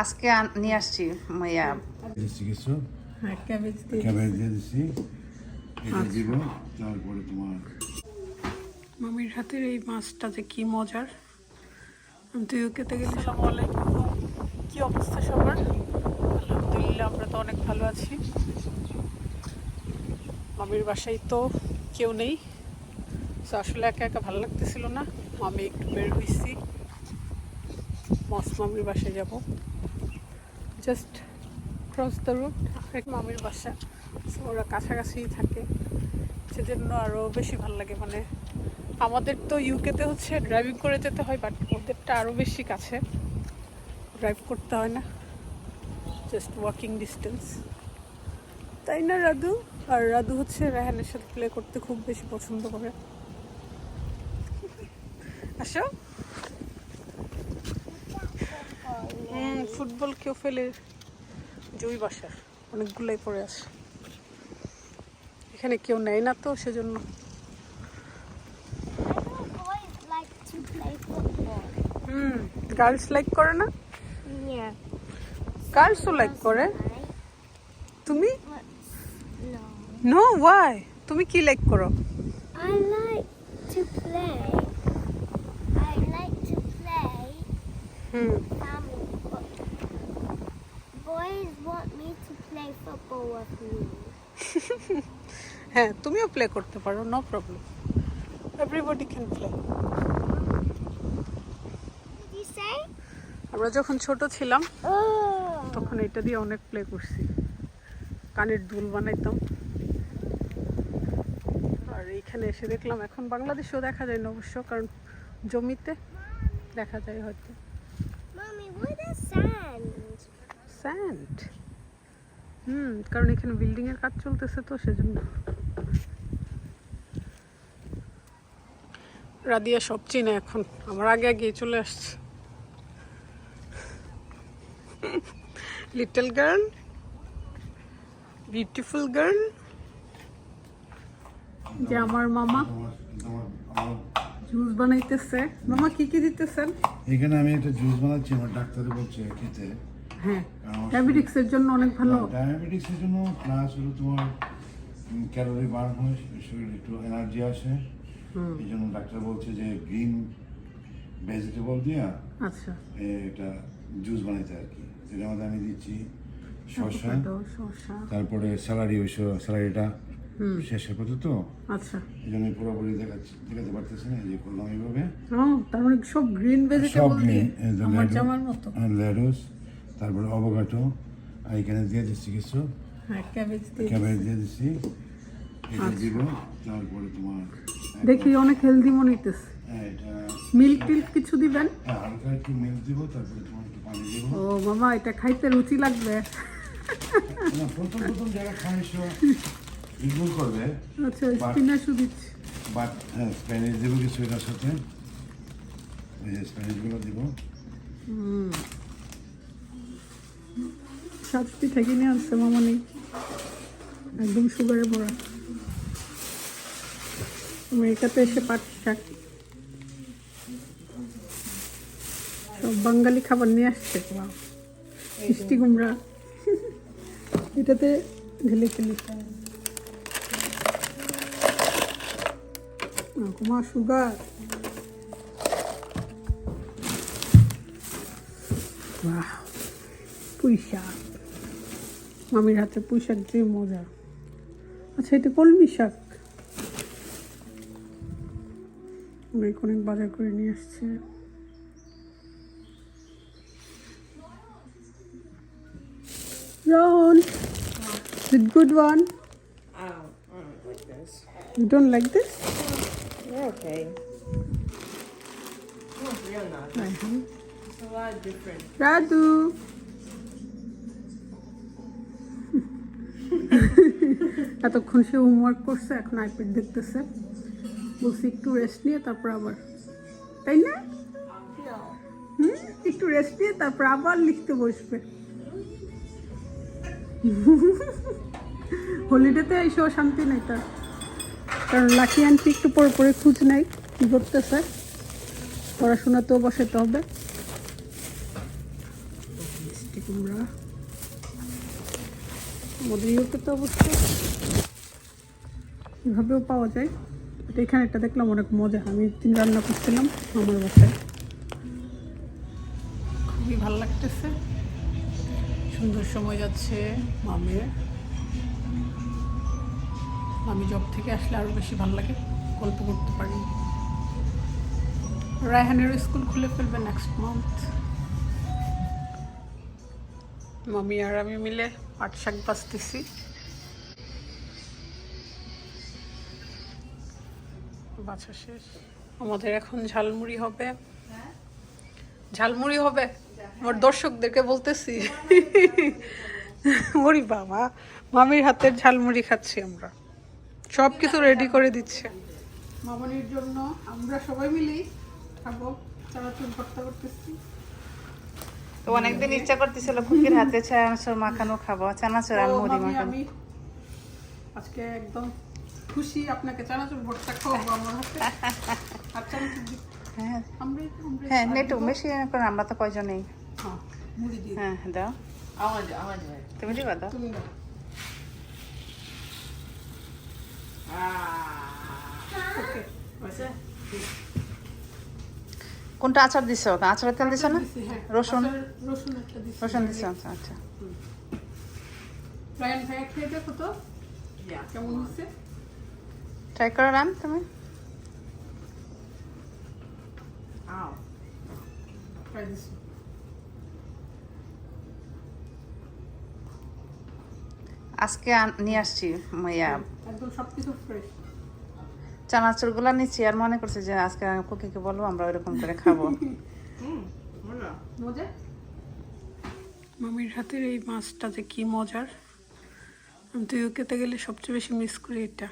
আজকে নিয়ে আসছি মাইয়া কিছু? হ্যাঁ ক্যাবেজ দিয়ে ক্যাবেজ দিয়ে দিচ্ছি। এটা দিব তারপরে তোমার মামির হাতের এই মাছটা যে কি মজার। আমি তো ইউকেতে গেলে সব আলাইকুম কি অবস্থা সবার? আলহামদুলিল্লাহ আমরা তো অনেক ভালো আছি। মামির বাসায় তো কেউ নেই। তো আসলে একা একা ভালো লাগতেছিল না। আমি একটু বের হয়েছি মস মামির বাসায় যাব। জাস্ট ক্রস দ্য রুট এক মামির বাসা। ওরা কাছাকাছিই থাকে। সেজন্য আরও বেশি ভালো লাগে মানে। আমাদের তো ইউকেতে হচ্ছে ড্রাইভিং করে যেতে হয় বাট ওদেরটা আরও বেশি কাছে। ড্রাইভ করতে হয় না। জাস্ট ওয়াকিং ডিস্টেন্স তাই না, রাধু? আর রাধু হচ্ছে রাহানের সাথে প্লে করতে খুব বেশি পছন্দ করে। আসো। হুম ফুটবল কেউ ফেলে জুই বাসার। অনেকগুলোই পড়ে আছে। এখানে কেউ নেয় না তো সেজন্য. হুম গার্লস লাইক করে না? গার্লসও লাইক করে। তুমি? নো ওয়াই তুমি কি লাইক করো? I like to play. I like to play. Hmm. Family হ্যাঁ তুমিও প্লে করতে পারো no problem everybody can play আমরা যখন ছোট ছিলাম. তখন এটা দিয়ে অনেক প্লে করছি। কানের দুল বানাইতাম। আর এইখানে এসে দেখলাম এখন বাংলাদেশেও দেখা যায় না অবশ্য কারণ জমিতে দেখা যায় হয়তো। Mommy, what is sand? Sand হুম, কারণ এখানে বিল্ডিং এর কাজ চলতেছে তো, সেজন্য। রাদিয়া সব চিনে এখন। আমার আগে আগে চলে আসছে। লিটল গার্ল বিউটিফুল গার্ল যে আমার মামা জুস বানাইতেছে। মামা, কি কি দিতেছেন? এখানে আমি একটা জুস বানাচ্ছি, আমার ডাক্তারে বলছে খেতে। হ্যাঁ। ডায়াবেটিক্সের জন্য অনেক ভালো। ডায়াবেটিক্সের জন্য প্লাস হলো তোমার ক্যালোরি বার্ন হয় শরীরে একটু এনার্জি আসে। এই জন্য ডাক্তার বলছে যে গ্রিন ভেজিটেবল দিয়া আচ্ছা। এটা জুস বানাইতে আর কি। এটার মধ্যে আমি দিচ্ছি শসা তারপরে স্যালারি ওই স্যালারিটা শেষের পথে তো। আচ্ছা। এই জন্য পুরোপুরি দেখাচ্ছি দেখাতে পারতেছি না যে করলাম এইভাবে। তার মানে সব গ্রিন সব ভেজিটেবল নিয়ে দিয়ে এই হ্যাঁ, তারপরে অবগাটো আর এখানে দিয়ে দিচ্ছি কিছু। হ্যাঁ ক্যাবেজ দিয়ে দিচ্ছি। এটা আচ্ছা। দিব তারপরে তোমার দেখি অনেক হেলদি মনে হইতেছে। হ্যাঁ, এটা মিল্ক টিল্ক কিছু দিবেন? হ্যাঁ হালকা একটু মিল্ক দিব তারপরে তোমার একটু পানি দিব। ও মামা এটা খাইতে রুচি লাগবে। না প্রথম প্রথম যারা ইগনোর করবে। আচ্ছা স্পিনাচও দিচ্ছি। বাট হ্যাঁ স্প্যানিশ দেবো কিছু এটার সাথে। স্প্যানিশগুলো দিব। সাত পিঠা কিনে আনছে মামা নেই একদম সুগারে ভরা। আমেরিকাতে এসে পাট শাক। সব বাঙালি খাবার নিয়ে আসছে। মিষ্টি কুমড়া। এটাতে ঢেলে ফেলি। কুমা সুগার বাহ। পুঁই শাক। মামির হাতে পুঁই শাক দিয়ে মজা। আচ্ছা এটা কলমি শাক। অনেক বাজার করে নিয়ে এসছে Ron it good one you like this Okay. এতক্ষণ সে হোমওয়ার্ক করছে, এখন আইপ্যাড দেখতেছে। বলছি, একটু রেস্ট নিয়ে, তারপর আবার তাই না. হুম? একটু রেস্ট নিয়ে, তারপর আবার লিখতে বসবে। হলিডেতে এসেও শান্তি নেই তার। কারণ লাকি আন্টি একটু পরে পরে খুঁজ নেই কী করতেছে। পড়াশোনাতেও বসাতে হবে। মিষ্টি আমরা তো অবশ্য এভাবেও পাওয়া যায়। বাট এখানে একটা দেখলাম অনেক মজা। আমি একদিন রান্না করছিলাম আমার বাসায়। খুবই ভালো লাগতেছে। সুন্দর সময় যাচ্ছে মামের। আমি জব থেকে আসলে আরও বেশি ভালো লাগে গল্প করতে পারি। রায়হানের স্কুল খুলে ফেলবে নেক্সট মান্থ মামি আর আমি মিলে পাট শাক বাঁচতেছি। বাছা শেষ। আমাদের এখন ঝালমুড়ি হবে। ঝালমুড়ি হবে? আমার দর্শকদেরকে বলতেছি। ওরি বাবা, মামির হাতের ঝালমুড়ি খাচ্ছি আমরা। সব কিছু রেডি করে দিচ্ছে। মামনির জন্য আমরা সবাই মিলেই খাব। চানাচুর ভর্তা করতেছি। তো অনেকদিন ইচ্ছা করতেছিল খুকির হাতে চানাচুর মাখানো খাব চানাচুর আর মুড়ি মাখানো আমি আজকে একদম খুশি আপনাকে চানাচুর ভর্তা খাওয়াবো আমার হাতে আর চানাচুর হ্যাঁ হ্যাঁ নেটু। বেশি করে আমরা তো কয়জনেই হ্যাঁ হ্যাঁ দাও. তুমি দিবা দাও তুমি দাও। Okay. What's that? কোনটা আচার দিছো আচারের তেল দিছো না? হ্যাঁ। রসুন? রসুন একটা দিছি। রসুন দিছো আচ্ছা আচ্ছা। ট্রাই করে রান তুমি। আজকে নিয়ে আসছি ইয়া। একদম সবকিছু ফ্রেশ চানাচুরগুলা নিচ্ছি আর মনে করছে যে আজকে আমি কুকিকে বলব আমরা ওইরকম করে খাব। মামির হাতের এই মাছটা যে কি মজার। আমি তুই খেতে গেলে সবচেয়ে বেশি মিস করি এটা।